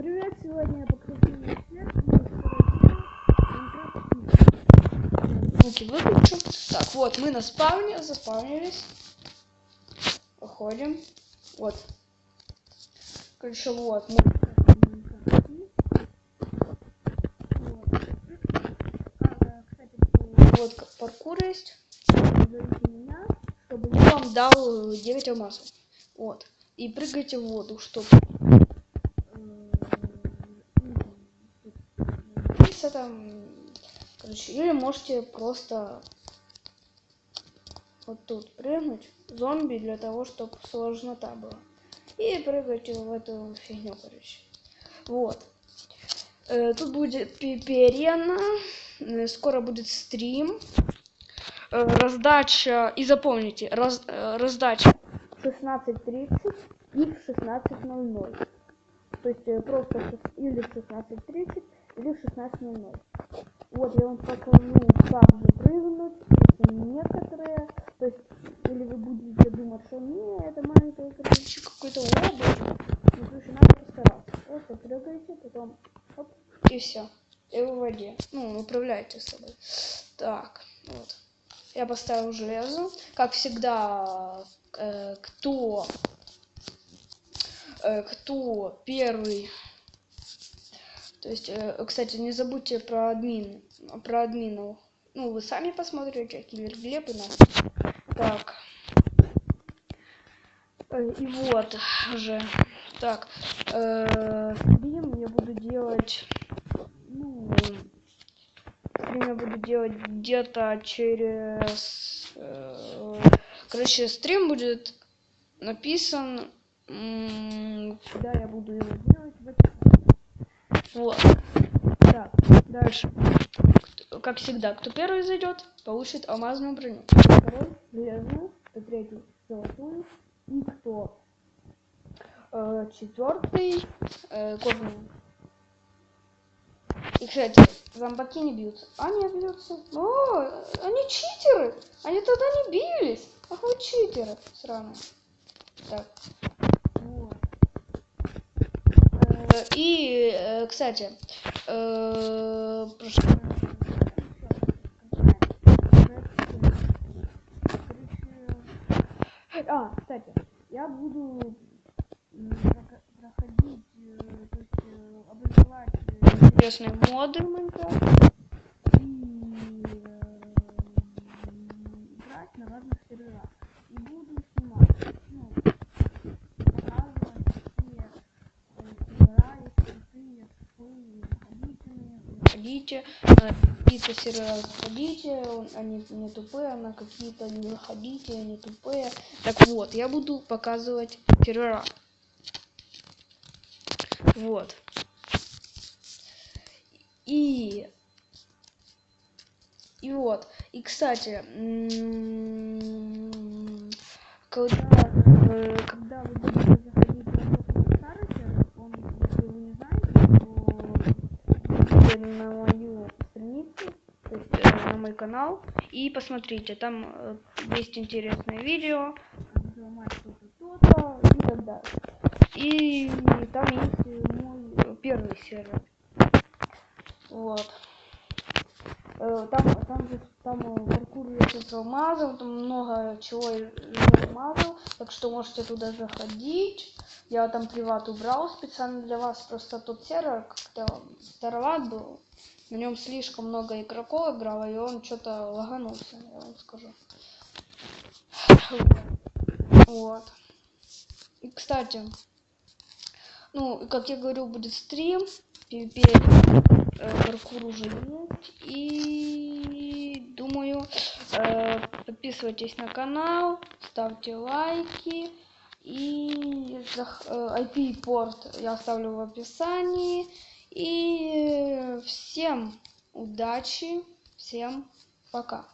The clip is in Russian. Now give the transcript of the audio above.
Привет, сегодня я покажу свет выключу. Так, вот, мы на спавне, заспавнились. Выходим. Вот. Короче, вот. Мы... Вот. А, вот как паркур есть. Меня, чтобы я вам дал 9 алмазов. Вот. И прыгайте в воду, чтобы там, короче, или можете просто вот тут прыгнуть зомби для того, чтобы сложнота была. И прыгать в эту фигню, короче. Вот. Э, тут будет перена. Э, скоро будет стрим. Э, раздача. И запомните, раз, э, раздача 16.30 и в 16.00. То есть э, просто или в 16.30, или в 16.00. Вот, я вам покажу, как же прыгнуть. Некоторые, то есть, или вы будете думать, что не, это короче, какой-то область. Ну, короче, надо постараться. Просто прыгаете, потом, оп, и все. И вы в воде. Ну, управляете собой. Так, вот. Я поставил железо. Как всегда, э, кто э, кто первый. То есть, э, кстати, не забудьте про админ, про админов. Ну, вы сами посмотрите, Киллер Глеб и Настя. Так. Э, И вот уже. Так. э, я буду делать. Ну, я буду делать где-то через. э, Короче, стрим будет написан Куда я буду его делать? Вот. Так, дальше. Как всегда, кто первый зайдет, получит алмазную броню. Второй железную, кто третий золотую. И кто э, четвертый э, кожаную. И, кстати, зомбаки не бьются. А, не бьются. О, они читеры! Они тогда не бились. Ах вы читеры сраные. Так. И, э, кстати, э, А, кстати, я буду проходить, э, то есть обозревать интересные моды в Майнкрафт и играть на разных серверах. И буду снимать, ну, показывать все э, сервера, если крутые, шестые, заходите, заходите, какие-то сервера заходите, он- они не тупые, на какие-то не заходите, они тупые. Так вот, я буду показывать сервера. Вот. И и вот. И кстати, когда, э, когда вы будете заходить на тот старый сервер, он, если вы не знаете, то идите на мою страницу, то есть э, на мой канал, и посмотрите, там э, есть интересное видео, взломать что-то, то-то и так далее. И там есть мой первый сервер. Вот. Э, Там, там же там паркур из алмазов, там много чего из алмазов, так что можете туда заходить. Я там приват убрал специально для вас, просто тот сервер как-то староват был. На нем слишком много игроков играло, и он что-то лаганулся, я вам скажу. Вот. И, кстати, ну, как я говорил, будет стрим. Теперь э, паркур уже есть. И думаю, подписывайтесь на канал, ставьте лайки. И э, IP-порт я оставлю в описании. И всем удачи, всем пока.